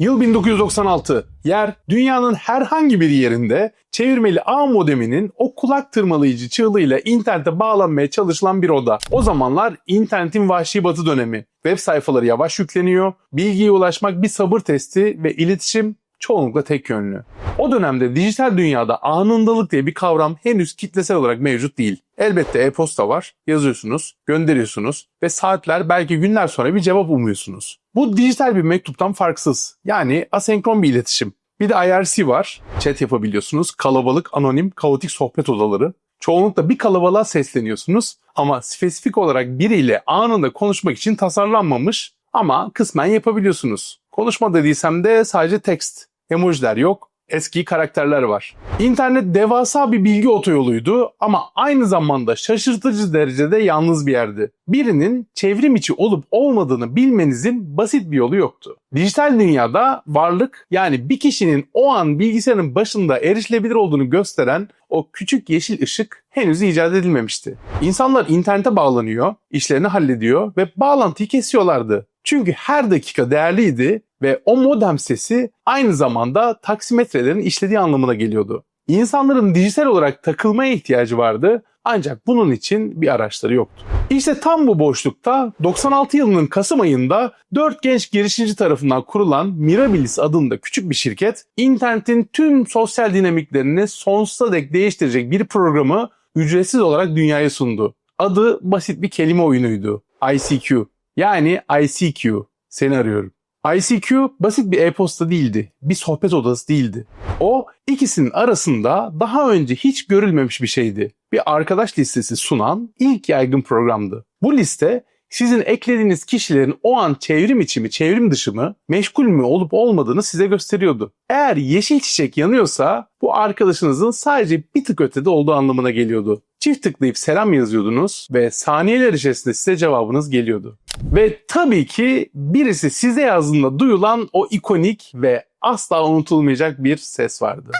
Yıl 1996. Yer dünyanın herhangi bir yerinde çevirmeli ağ modeminin o kulak tırmalayıcı çığlığıyla internete bağlanmaya çalışılan bir oda. O zamanlar internetin vahşi batı dönemi. Web sayfaları yavaş yükleniyor, bilgiye ulaşmak bir sabır testi ve iletişim çoğunlukla tek yönlü. O dönemde dijital dünyada anındalık diye bir kavram henüz kitlesel olarak mevcut değil. Elbette e-posta var, yazıyorsunuz, gönderiyorsunuz ve saatler belki günler sonra bir cevap umuyorsunuz. Bu dijital bir mektuptan farksız. Yani asenkron bir iletişim. Bir de IRC var. Chat yapabiliyorsunuz. Kalabalık, anonim, kaotik sohbet odaları. Çoğunlukla bir kalabalığa sesleniyorsunuz ama spesifik olarak biriyle anında konuşmak için tasarlanmamış ama kısmen yapabiliyorsunuz. Konuşma dediysem de sadece text. Emojiler yok, eski karakterler var. İnternet devasa bir bilgi otoyoluydu ama aynı zamanda şaşırtıcı derecede yalnız bir yerdi. Birinin çevrim içi olup olmadığını bilmenizin basit bir yolu yoktu. Dijital dünyada varlık yani bir kişinin o an bilgisayarın başında erişilebilir olduğunu gösteren o küçük yeşil ışık henüz icat edilmemişti. İnsanlar internete bağlanıyor, işlerini hallediyor ve bağlantıyı kesiyorlardı. Çünkü her dakika değerliydi ve o modem sesi aynı zamanda taksimetrelerin işlediği anlamına geliyordu. İnsanların dijital olarak takılmaya ihtiyacı vardı ancak bunun için bir araçları yoktu. İşte tam bu boşlukta 96 yılının Kasım ayında 4 genç girişimci tarafından kurulan Mirabilis adında küçük bir şirket internetin tüm sosyal dinamiklerini sonsuza dek değiştirecek bir programı ücretsiz olarak dünyaya sundu. Adı basit bir kelime oyunuydu. ICQ. Yani ICQ. Seni arıyorum. ICQ basit bir e-posta değildi. Bir sohbet odası değildi. O ikisinin arasında daha önce hiç görülmemiş bir şeydi. Bir arkadaş listesi sunan ilk yaygın programdı. Bu liste sizin eklediğiniz kişilerin o an çevrim içi mi çevrim dışı mı meşgul mü olup olmadığını size gösteriyordu. Eğer yeşil çiçek yanıyorsa bu arkadaşınızın sadece bir tık ötede olduğu anlamına geliyordu. Çift tıklayıp selam yazıyordunuz ve saniyeler içerisinde size cevabınız geliyordu. Ve tabii ki birisi size yazdığında duyulan o ikonik ve asla unutulmayacak bir ses vardı.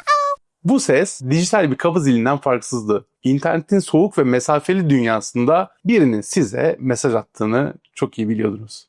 Bu ses dijital bir kapı zilinden farksızdı. İnternetin soğuk ve mesafeli dünyasında birinin size mesaj attığını çok iyi biliyordunuz.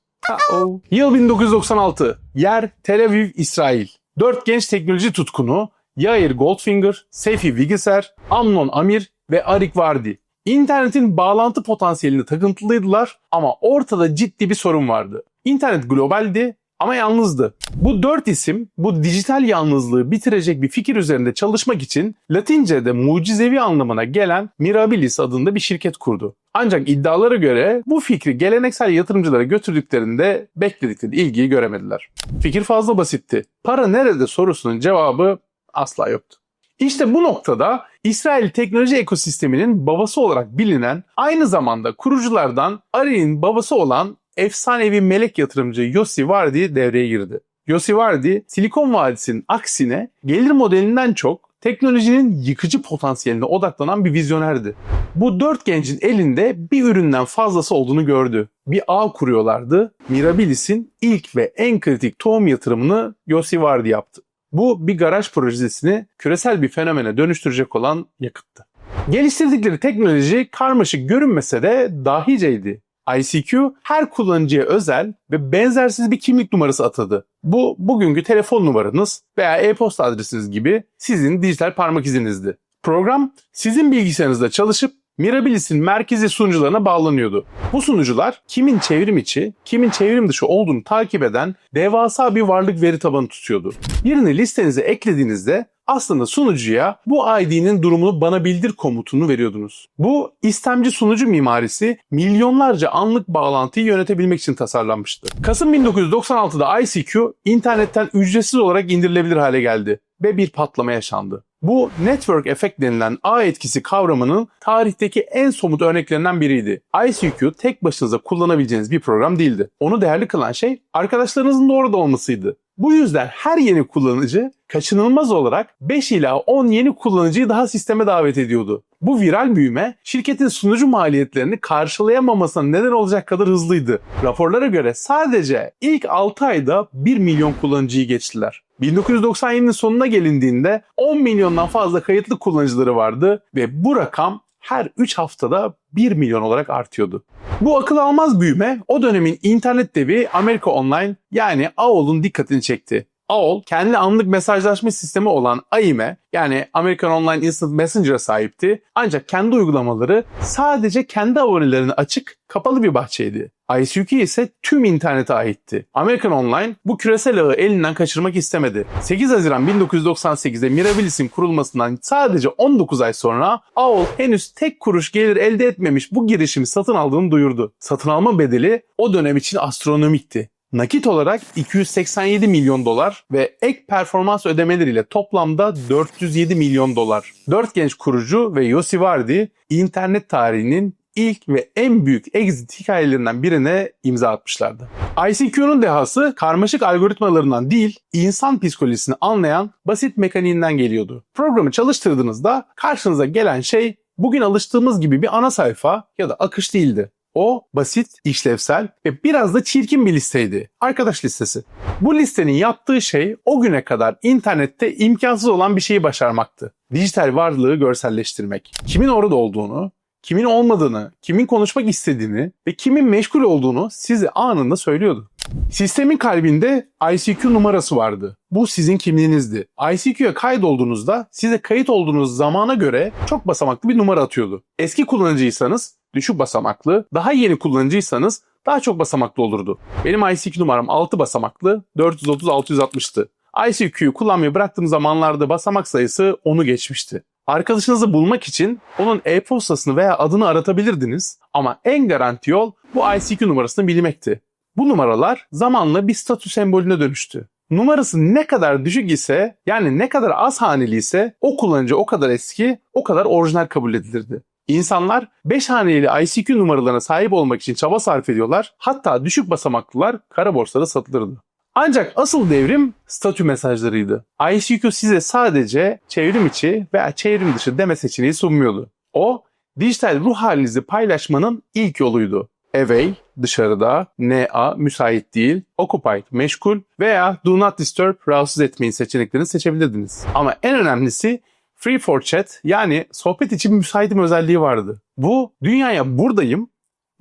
Yıl 1996. Yer Tel Aviv, İsrail. Dört genç teknoloji tutkunu Yair Goldfinger, Seyfi Wigeser, Amnon Amir ve Arik Vardi. İnternetin bağlantı potansiyeline takıntılıydılar ama ortada ciddi bir sorun vardı. İnternet globaldi ama yalnızdı. Bu dört isim bu dijital yalnızlığı bitirecek bir fikir üzerinde çalışmak için Latince'de mucizevi anlamına gelen Mirabilis adında bir şirket kurdu. Ancak iddialara göre bu fikri geleneksel yatırımcılara götürdüklerinde bekledikleri ilgiyi göremediler. Fikir fazla basitti. Para nerede sorusunun cevabı asla yoktu. İşte bu noktada İsrail teknoloji ekosisteminin babası olarak bilinen aynı zamanda kuruculardan Ari'nin babası olan efsanevi melek yatırımcı Yossi Vardi devreye girdi. Yossi Vardi, Silikon Vadisi'nin aksine gelir modelinden çok teknolojinin yıkıcı potansiyeline odaklanan bir vizyonerdi. Bu dört gencin elinde bir üründen fazlası olduğunu gördü. Bir ağ kuruyorlardı. Mirabilis'in ilk ve en kritik tohum yatırımını Yossi Vardi yaptı. Bu bir garaj projesini küresel bir fenomene dönüştürecek olan yakıttı. Geliştirdikleri teknoloji karmaşık görünmese de dahiceydi. ICQ her kullanıcıya özel ve benzersiz bir kimlik numarası atadı. Bu bugünkü telefon numaranız veya e-posta adresiniz gibi sizin dijital parmak izinizdi. Program sizin bilgisayarınızda çalışıp Mirabilis'in merkezi sunucularına bağlanıyordu. Bu sunucular kimin çevrim içi, kimin çevrim dışı olduğunu takip eden devasa bir varlık veri tabanı tutuyordu. Birini listenize eklediğinizde aslında sunucuya bu ID'nin durumunu bana bildir komutunu veriyordunuz. Bu istemci sunucu mimarisi milyonlarca anlık bağlantıyı yönetebilmek için tasarlanmıştı. Kasım 1996'da ICQ internetten ücretsiz olarak indirilebilir hale geldi ve bir patlama yaşandı. Bu network effect denilen ağ etkisi kavramının tarihteki en somut örneklerinden biriydi. ICQ tek başınıza kullanabileceğiniz bir program değildi. Onu değerli kılan şey arkadaşlarınızın da orada olmasıydı. Bu yüzden her yeni kullanıcı kaçınılmaz olarak 5 ila 10 yeni kullanıcıyı daha sisteme davet ediyordu. Bu viral büyüme şirketin sunucu maliyetlerini karşılayamamasına neden olacak kadar hızlıydı. Raporlara göre sadece ilk 6 ayda 1 milyon kullanıcıyı geçtiler. 1997'nin sonuna gelindiğinde 10 milyondan fazla kayıtlı kullanıcıları vardı ve bu rakam her 3 haftada 1 milyon olarak artıyordu. Bu akıl almaz büyüme o dönemin internet devi Amerika Online yani AOL'un dikkatini çekti. AOL kendi anlık mesajlaşma sistemi olan AIM'e yani American Online Instant Messenger'a sahipti. Ancak kendi uygulamaları sadece kendi abonelerine açık, kapalı bir bahçeydi. ICQ ise tüm internete aitti. American Online bu küresel ağı elinden kaçırmak istemedi. 8 Haziran 1998'de Mirabilis'in kurulmasından sadece 19 ay sonra AOL henüz tek kuruş gelir elde etmemiş bu girişimi satın aldığını duyurdu. Satın alma bedeli o dönem için astronomikti. Nakit olarak 287 milyon dolar ve ek performans ödemeleriyle toplamda 407 milyon dolar. Dört genç kurucu ve Yossi Vardi internet tarihinin ilk ve en büyük exit hikayelerinden birine imza atmışlardı. ICQ'nun dehası karmaşık algoritmalarından değil, insan psikolojisini anlayan basit mekaniğinden geliyordu. Programı çalıştırdığınızda karşınıza gelen şey bugün alıştığımız gibi bir ana sayfa ya da akış değildi. O basit, işlevsel ve biraz da çirkin bir listeydi. Arkadaş listesi. Bu listenin yaptığı şey o güne kadar internette imkansız olan bir şeyi başarmaktı. Dijital varlığı görselleştirmek. Kimin orada olduğunu, kimin olmadığını, kimin konuşmak istediğini ve kimin meşgul olduğunu size anında söylüyordu. Sistemin kalbinde ICQ numarası vardı. Bu sizin kimliğinizdi. ICQ'ya kaydolduğunuzda size kayıt olduğunuz zamana göre çok basamaklı bir numara atıyordu. Eski kullanıcıysanız düşük basamaklı, daha yeni kullanıcıysanız daha çok basamaklı olurdu. Benim ICQ numaram 6 basamaklı, 430-660'tı. ICQ'yu kullanmayı bıraktığım zamanlarda basamak sayısı onu geçmişti. Arkadaşınızı bulmak için onun e-postasını veya adını aratabilirdiniz ama en garanti yol bu ICQ numarasını bilmekti. Bu numaralar zamanla bir statü sembolüne dönüştü. Numarası ne kadar düşük ise yani ne kadar az haneli ise o kullanıcı o kadar eski, o kadar orijinal kabul edilirdi. İnsanlar 5 haneli ICQ numaralarına sahip olmak için çaba sarf ediyorlar. Hatta düşük basamaklılar kara borsada satılırdı. Ancak asıl devrim statü mesajlarıydı. ICQ size sadece çevrim içi veya çevrim dışı deme seçeneği sunmuyordu. O, dijital ruh halinizi paylaşmanın ilk yoluydu. Away, dışarıda, NA, müsait değil, occupied, meşgul veya do not disturb, rahatsız etmeyin seçeneklerini seçebilirdiniz. Ama en önemlisi Free for Chat yani sohbet için müsaitim özelliği vardı. Bu dünyaya buradayım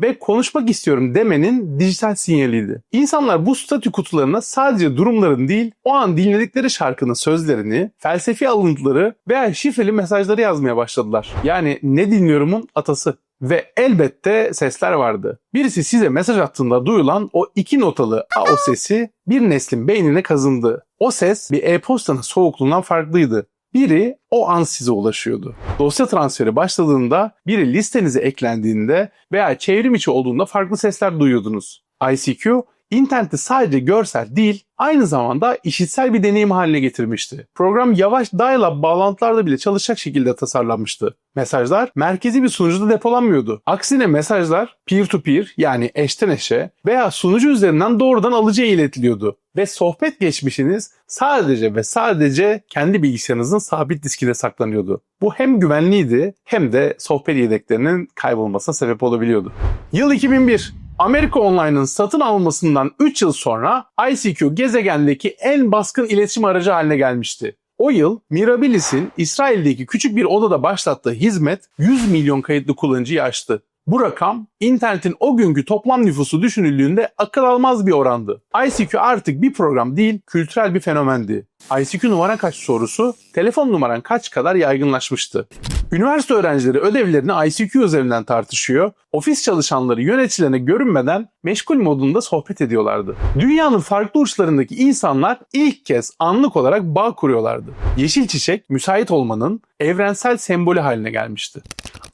ve konuşmak istiyorum demenin dijital sinyaliydi. İnsanlar bu statü kutularına sadece durumların değil, o an dinledikleri şarkının sözlerini, felsefi alıntıları veya şifreli mesajları yazmaya başladılar. Yani ne dinliyorumun atası. Ve elbette sesler vardı. Birisi size mesaj attığında duyulan o iki notalı a o sesi bir neslin beynine kazındı. O ses bir e-postanın soğukluğundan farklıydı. Biri o an size ulaşıyordu. Dosya transferi başladığında, biri listenize eklendiğinde veya çevrim içi olduğunda farklı sesler duyuyordunuz. ICQ interneti sadece görsel değil, aynı zamanda işitsel bir deneyim haline getirmişti. Program yavaş dial-up bağlantılarda bile çalışacak şekilde tasarlanmıştı. Mesajlar merkezi bir sunucuda depolanmıyordu. Aksine mesajlar peer-to-peer yani eşten eşe veya sunucu üzerinden doğrudan alıcıya iletiliyordu. Ve sohbet geçmişiniz sadece ve sadece kendi bilgisayarınızın sabit diskinde saklanıyordu. Bu hem güvenliydi hem de sohbet yedeklerinin kaybolmasına sebep olabiliyordu. Yıl 2001. Amerika Online'ın satın almasından 3 yıl sonra ICQ gezegendeki en baskın iletişim aracı haline gelmişti. O yıl Mirabilis'in İsrail'deki küçük bir odada başlattığı hizmet 100 milyon kayıtlı kullanıcıyı aştı. Bu rakam internetin o günkü toplam nüfusu düşünüldüğünde akıl almaz bir orandı. ICQ artık bir program değil, kültürel bir fenomendi. ICQ numara kaç sorusu telefon numaran kaç kadar yaygınlaşmıştı. Üniversite öğrencileri ödevlerini ICQ üzerinden tartışıyor, ofis çalışanları yöneticilerine görünmeden meşgul modunda sohbet ediyorlardı. Dünyanın farklı uçlarındaki insanlar ilk kez anlık olarak bağ kuruyorlardı. Yeşil çiçek müsait olmanın evrensel sembolü haline gelmişti.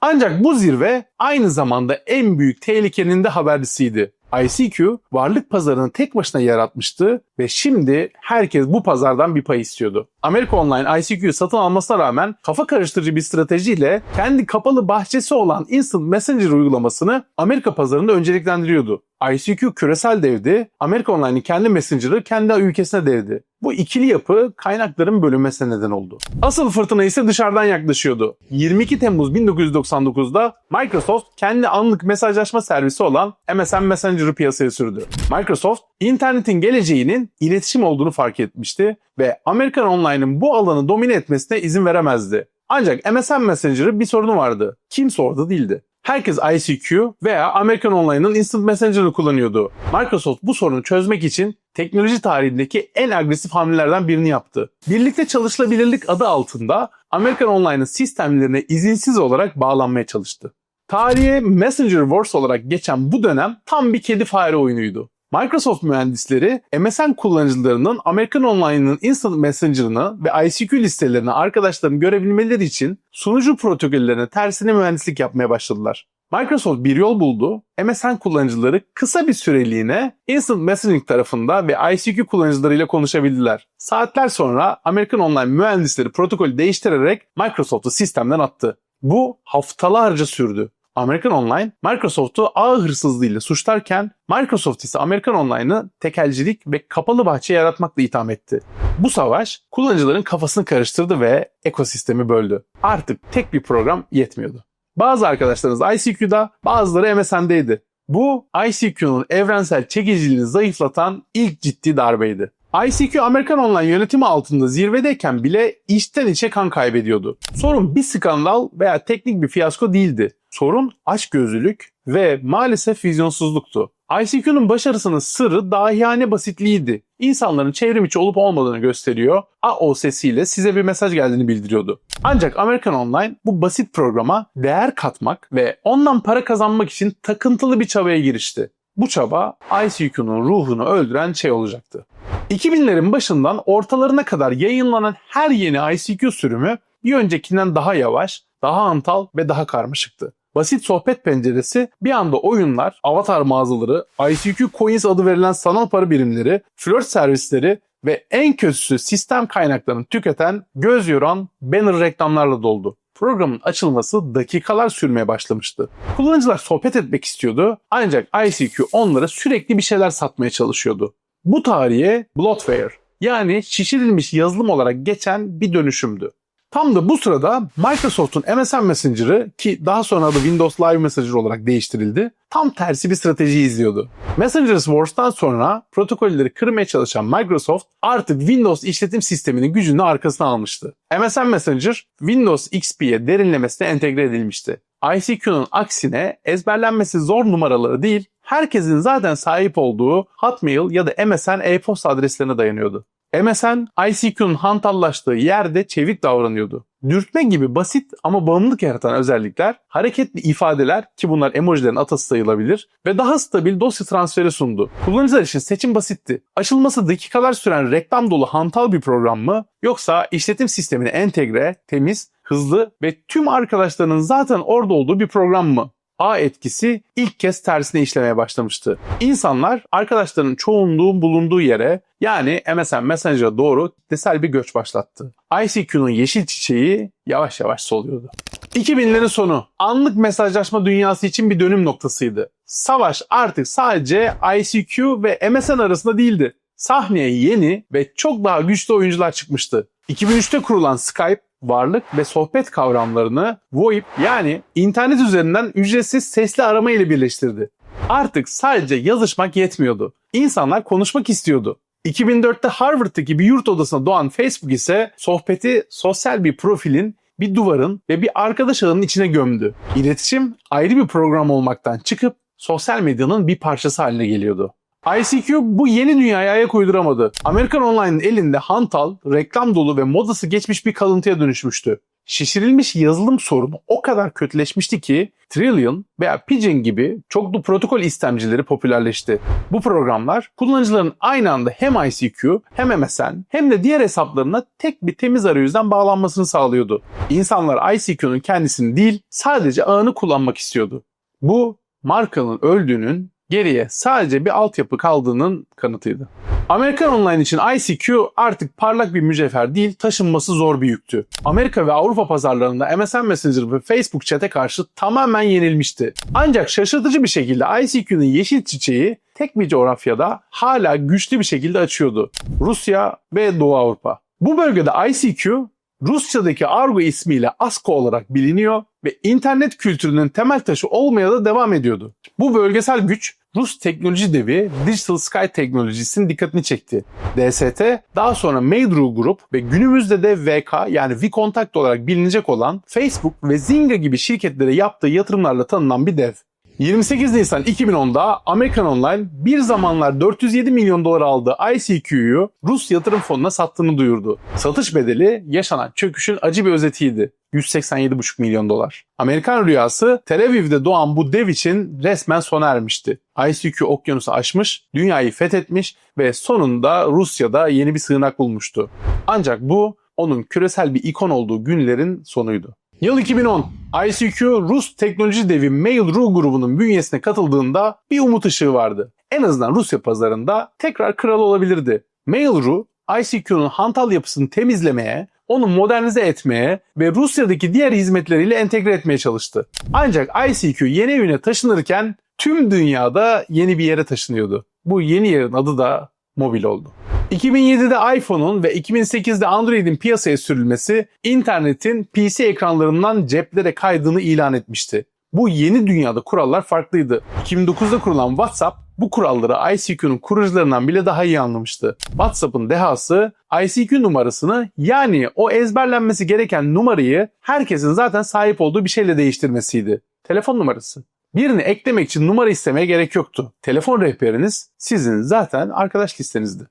Ancak bu zirve aynı zamanda en büyük tehlikenin de habercisiydi. ICQ varlık pazarını tek başına yaratmıştı ve şimdi herkes bu pazardan bir pay istiyordu. Amerika Online ICQ'yu satın almasına rağmen kafa karıştırıcı bir stratejiyle kendi kapalı bahçesi olan Instant Messenger uygulamasını Amerika pazarında önceliklendiriyordu. ICQ küresel devdi, Amerika Online'in kendi Messenger'ı kendi ülkesine devdi. Bu ikili yapı kaynakların bölünmesine neden oldu. Asıl fırtına ise dışarıdan yaklaşıyordu. 22 Temmuz 1999'da Microsoft kendi anlık mesajlaşma servisi olan MSN Messenger'ı piyasaya sürdü. Microsoft, internetin geleceğinin iletişim olduğunu fark etmişti ve Amerikan Online'ın bu alanı domine etmesine izin veremezdi. Ancak MSN Messenger'ı bir sorunu vardı. Kimse orada değildi. Herkes ICQ veya American Online'ın Instant Messenger'ını kullanıyordu. Microsoft bu sorunu çözmek için teknoloji tarihindeki en agresif hamlelerden birini yaptı. Birlikte çalışılabilirlik adı altında American Online'ın sistemlerine izinsiz olarak bağlanmaya çalıştı. Tarihe Messenger Wars olarak geçen bu dönem tam bir kedi fare oyunuydu. Microsoft mühendisleri MSN kullanıcılarının American Online'ın Instant Messenger'ını ve ICQ listelerini arkadaşlarını görebilmeleri için sunucu protokollerine tersine mühendislik yapmaya başladılar. Microsoft bir yol buldu. MSN kullanıcıları kısa bir süreliğine Instant Messaging tarafında ve ICQ kullanıcılarıyla konuşabildiler. Saatler sonra American Online mühendisleri protokolü değiştirerek Microsoft'u sistemden attı. Bu haftalarca sürdü. American Online Microsoft'u ağ hırsızlığıyla suçlarken Microsoft ise American Online'ı tekelcilik ve kapalı bahçe yaratmakla itham etti. Bu savaş kullanıcıların kafasını karıştırdı ve ekosistemi böldü. Artık tek bir program yetmiyordu. Bazı arkadaşlarınız ICQ'da, bazıları MSN'deydi. Bu ICQ'nun evrensel çekiciliğini zayıflatan ilk ciddi darbeydi. ICQ Amerikan Online yönetimi altında zirvedeyken bile içten içe kan kaybediyordu. Sorun bir skandal veya teknik bir fiyasko değildi. Sorun açgözlülük ve maalesef vizyonsuzluktu. ICQ'nun başarısının sırrı dahiyane basitliğiydi. İnsanların çevrim içi olup olmadığını gösteriyor. AO sesiyle size bir mesaj geldiğini bildiriyordu. Ancak American Online bu basit programa değer katmak ve ondan para kazanmak için takıntılı bir çabaya girişti. Bu çaba ICQ'nun ruhunu öldüren şey olacaktı. 2000'lerin başından ortalarına kadar yayınlanan her yeni ICQ sürümü bir öncekinden daha yavaş, daha antal ve daha karmaşıktı. Basit sohbet penceresi bir anda oyunlar, avatar mağazaları, ICQ Coins adı verilen sanal para birimleri, flört servisleri ve en kötüsü sistem kaynaklarını tüketen, göz yoran banner reklamlarla doldu. Programın açılması dakikalar sürmeye başlamıştı. Kullanıcılar sohbet etmek istiyordu ancak ICQ onlara sürekli bir şeyler satmaya çalışıyordu. Bu tarihe Bloatware yani şişirilmiş yazılım olarak geçen bir dönüşümdü. Tam da bu sırada Microsoft'un MSN Messenger'ı ki daha sonra adı Windows Live Messenger olarak değiştirildi, tam tersi bir strateji izliyordu. Messenger Wars'tan sonra protokolleri kırmaya çalışan Microsoft artık Windows işletim sisteminin gücünü arkasına almıştı. MSN Messenger Windows XP'ye derinlemesine entegre edilmişti. ICQ'nun aksine ezberlenmesi zor numaraları değil, herkesin zaten sahip olduğu Hotmail ya da MSN e-posta adreslerine dayanıyordu. MSN, ICQ'nun hantallaştığı yerde çevik davranıyordu. Dürtme gibi basit ama bağımlılık yaratan özellikler, hareketli ifadeler ki bunlar emojilerin atası sayılabilir ve daha stabil dosya transferi sundu. Kullanıcılar için seçim basitti. Açılması dakikalar süren reklam dolu hantal bir program mı yoksa işletim sistemine entegre, temiz, hızlı ve tüm arkadaşlarının zaten orada olduğu bir program mı? A etkisi ilk kez tersine işlemeye başlamıştı. İnsanlar arkadaşlarının çoğunluğun bulunduğu yere yani MSN Messenger'a doğru kitlesel bir göç başlattı. ICQ'nun yeşil çiçeği yavaş yavaş soluyordu. 2000'lerin sonu anlık mesajlaşma dünyası için bir dönüm noktasıydı. Savaş artık sadece ICQ ve MSN arasında değildi. Sahneye yeni ve çok daha güçlü oyuncular çıkmıştı. 2003'te kurulan Skype varlık ve sohbet kavramlarını VoIP yani internet üzerinden ücretsiz sesli arama ile birleştirdi. Artık sadece yazışmak yetmiyordu. İnsanlar konuşmak istiyordu. 2004'te Harvard'daki bir yurt odasına doğan Facebook ise sohbeti sosyal bir profilin, bir duvarın ve bir arkadaş ağının içine gömdü. İletişim ayrı bir program olmaktan çıkıp sosyal medyanın bir parçası haline geliyordu. ICQ bu yeni dünyaya ayak uyduramadı. Amerikan Online'ın elinde hantal, reklam dolu ve modası geçmiş bir kalıntıya dönüşmüştü. Şişirilmiş yazılım sorunu o kadar kötüleşmişti ki Trillion veya Pigeon gibi çoklu protokol istemcileri popülerleşti. Bu programlar kullanıcıların aynı anda hem ICQ hem MSN hem de diğer hesaplarına tek bir temiz arayüzden bağlanmasını sağlıyordu. İnsanlar ICQ'nun kendisini değil sadece ağını kullanmak istiyordu. Bu markanın öldüğünün geriye sadece bir altyapı kaldığının kanıtıydı. Amerikan Online için ICQ artık parlak bir mücevher değil, taşınması zor bir yüktü. Amerika ve Avrupa pazarlarında MSN Messenger ve Facebook Chat'e karşı tamamen yenilmişti. Ancak şaşırtıcı bir şekilde ICQ'nun yeşil çiçeği tek bir coğrafyada hala güçlü bir şekilde açıyordu. Rusya ve Doğu Avrupa. Bu bölgede ICQ Rusçadaki Argo ismiyle ASCO olarak biliniyor ve internet kültürünün temel taşı olmaya da devam ediyordu. Bu bölgesel güç Rus teknoloji devi Digital Sky teknolojisinin dikkatini çekti. DST, daha sonra Mail.ru Group ve günümüzde de VK yani Vcontact olarak bilinecek olan Facebook ve Zynga gibi şirketlere yaptığı yatırımlarla tanınan bir dev. 28 Nisan 2010'da American Online bir zamanlar 407 milyon dolar aldığı ICQ'yu Rus yatırım fonuna sattığını duyurdu. Satış bedeli yaşanan çöküşün acı bir özetiydi. 187,5 milyon dolar. Amerikan rüyası Tel Aviv'de doğan bu dev için resmen sona ermişti. ICQ okyanusu aşmış, dünyayı fethetmiş ve sonunda Rusya'da yeni bir sığınak bulmuştu. Ancak bu onun küresel bir ikon olduğu günlerin sonuydu. Yıl 2010. ICQ Rus teknoloji devi Mail.ru grubunun bünyesine katıldığında bir umut ışığı vardı. En azından Rusya pazarında tekrar kral olabilirdi. Mail.ru ICQ'nun hantal yapısını temizlemeye, onu modernize etmeye ve Rusya'daki diğer hizmetleriyle entegre etmeye çalıştı. Ancak ICQ yeni evine taşınırken tüm dünyada yeni bir yere taşınıyordu. Bu yeni yerin adı da mobil oldu. 2007'de iPhone'un ve 2008'de Android'in piyasaya sürülmesi internetin PC ekranlarından ceplere kaydığını ilan etmişti. Bu yeni dünyada kurallar farklıydı. 2009'da kurulan WhatsApp bu kuralları ICQ'nun kurucularından bile daha iyi anlamıştı. WhatsApp'ın dehası ICQ numarasını yani o ezberlenmesi gereken numarayı herkesin zaten sahip olduğu bir şeyle değiştirmesiydi. Telefon numarası. Birini eklemek için numara istemeye gerek yoktu. Telefon rehberiniz sizin zaten arkadaş listenizdi.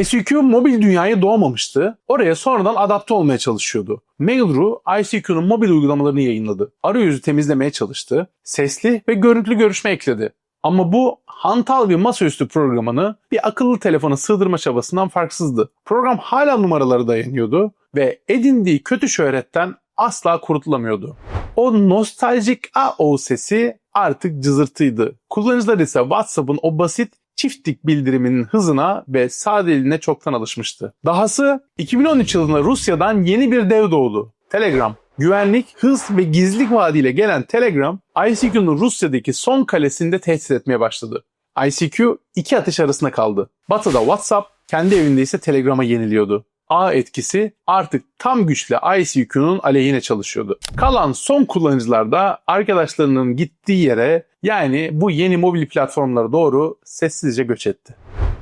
ICQ mobil dünyaya doğmamıştı. Oraya sonradan adapte olmaya çalışıyordu. Mail.ru ICQ'nun mobil uygulamalarını yayınladı. Arayüzü temizlemeye çalıştı. Sesli ve görüntülü görüşme ekledi. Ama bu hantal bir masaüstü programını bir akıllı telefona sığdırma çabasından farksızdı. Program hala numaraları dayanıyordu ve edindiği kötü şöhretten asla kurutulamıyordu. O nostaljik AO sesi artık cızırtıydı. Kullanıcılar ise WhatsApp'ın o basit çiftlik bildiriminin hızına ve sadeliğine çoktan alışmıştı. Dahası 2013 yılında Rusya'dan yeni bir dev doğdu. Telegram. Güvenlik, hız ve gizlilik vaadiyle gelen Telegram, ICQ'nun Rusya'daki son kalesinde tehdit etmeye başladı. ICQ iki ateş arasında kaldı. Batı'da WhatsApp, kendi evinde ise Telegram'a yeniliyordu. Ağ etkisi artık tam güçle ICQ'nun aleyhine çalışıyordu. Kalan son kullanıcılar da arkadaşlarının gittiği yere yani bu yeni mobil platformlara doğru sessizce göç etti.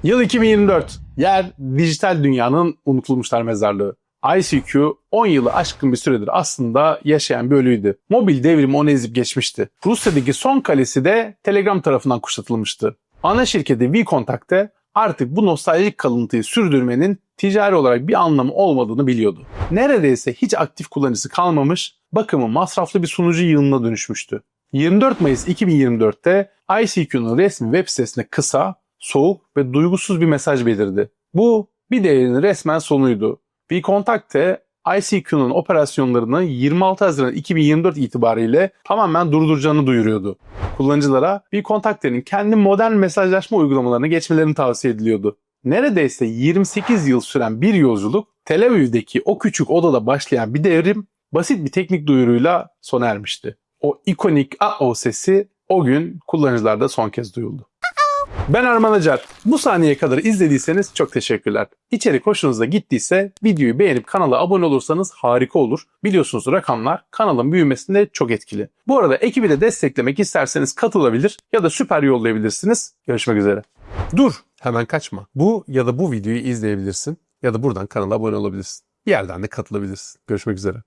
Yıl 2024. Yer dijital dünyanın unutulmuşlar mezarlığı. ICQ 10 yılı aşkın bir süredir aslında yaşayan bir ölüydü. Mobil devrim onu ezip geçmişti. Rusya'daki son kalesi de Telegram tarafından kuşatılmıştı. Ana şirketi Vcontact'te artık bu nostaljik kalıntıyı sürdürmenin ticari olarak bir anlamı olmadığını biliyordu. Neredeyse hiç aktif kullanıcısı kalmamış, bakımı masraflı bir sunucu yığınına dönüşmüştü. 24 Mayıs 2024'te ICQ'nun resmi web sitesine kısa, soğuk ve duygusuz bir mesaj belirdi. Bu bir devrin resmen sonuydu. Vcontact'te ICQ'nun operasyonlarını 26 Haziran 2024 itibariyle tamamen durduracağını duyuruyordu. Kullanıcılara Vcontact'lerin kendi modern mesajlaşma uygulamalarına geçmelerini tavsiye ediliyordu. Neredeyse 28 yıl süren bir yolculuk Tel Aviv'deki o küçük odada başlayan bir devrim basit bir teknik duyuruyla sona ermişti. O ikonik AO sesi o gün kullanıcılarda son kez duyuldu. Ben Arman Acar. Bu saniyeye kadar izlediyseniz çok teşekkürler. İçerik hoşunuza gittiyse videoyu beğenip kanala abone olursanız harika olur. Biliyorsunuz rakamlar kanalın büyümesinde çok etkili. Bu arada ekibi de desteklemek isterseniz katılabilir ya da süper yollayabilirsiniz. Görüşmek üzere. Dur hemen kaçma. Bu ya da bu videoyu izleyebilirsin ya da buradan kanala abone olabilirsin. Bir yerden de katılabilirsin. Görüşmek üzere.